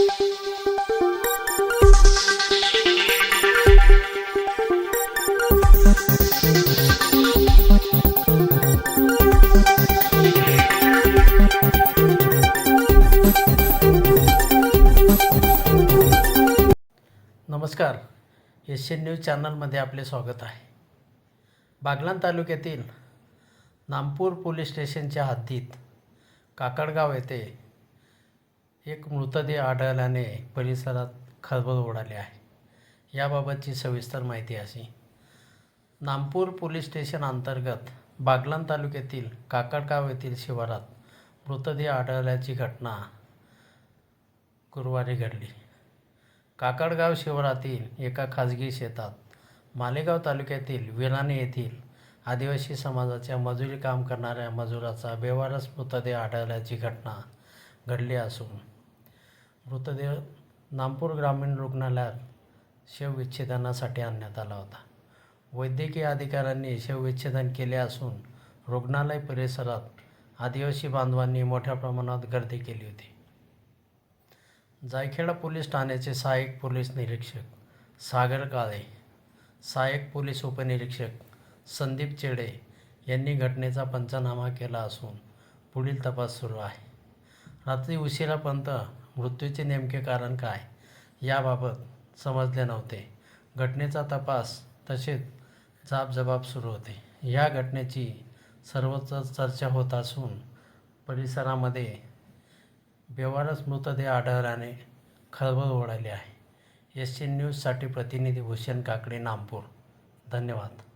नमस्कार. Asian news चॅनलमध्ये आपले स्वागत आहे. बागलाण तालुक्यातील नामपूर पोलीस स्टेशनच्या हद्दीत काकडगाव येथे एक मृतदेह आढळल्याने परिसरात खळबळ उडाली आहे. याबाबतची सविस्तर माहिती अशी. नामपूर पोलीस स्टेशन अंतर्गत बागलाण तालुक्यातील काकडगाव येथील शिवारात मृतदेह आढळल्याची घटना गुरुवारी घडली. काकडगाव शिवारातील एका खाजगी शेतात मालेगाव तालुक्यातील विराणे येथील आदिवासी समाजाच्या मजुरी काम करणाऱ्या मजुराचा बेवारस मृतदेह आढळल्याची घटना घडली असून मृतदेह नामपूर ग्रामीण रुग्णालयात शवविच्छेदनासाठी आणण्यात आला होता. वैद्यकीय अधिकाऱ्यांनी शवविच्छेदन केले असून रुग्णालय परिसरात आदिवासी बांधवांनी मोठ्या प्रमाणात गर्दी केली होती. जायखेडा पोलीस ठाण्याचे सहाय्यक पोलीस निरीक्षक सागर काळे सहाय्यक पोलीस उपनिरीक्षक संदीप चेडे यांनी घटनेचा पंचनामा केला असून पुढील तपास सुरू आहे. रात्री उशिरापर्यंत मृत्यूचे नेमके कारण काय याबाबत समजले नव्हते. घटनेचा तपास तसेच जाबजबाब सुरू होते. या घटनेची सर्वच चर्चा होत असून परिसरामध्ये बेवारस मृतदेह आढळल्याने खळबळ उडाली आहे. एस सी न्यूजसाठी प्रतिनिधी भूषण काकडे नामपूर. धन्यवाद.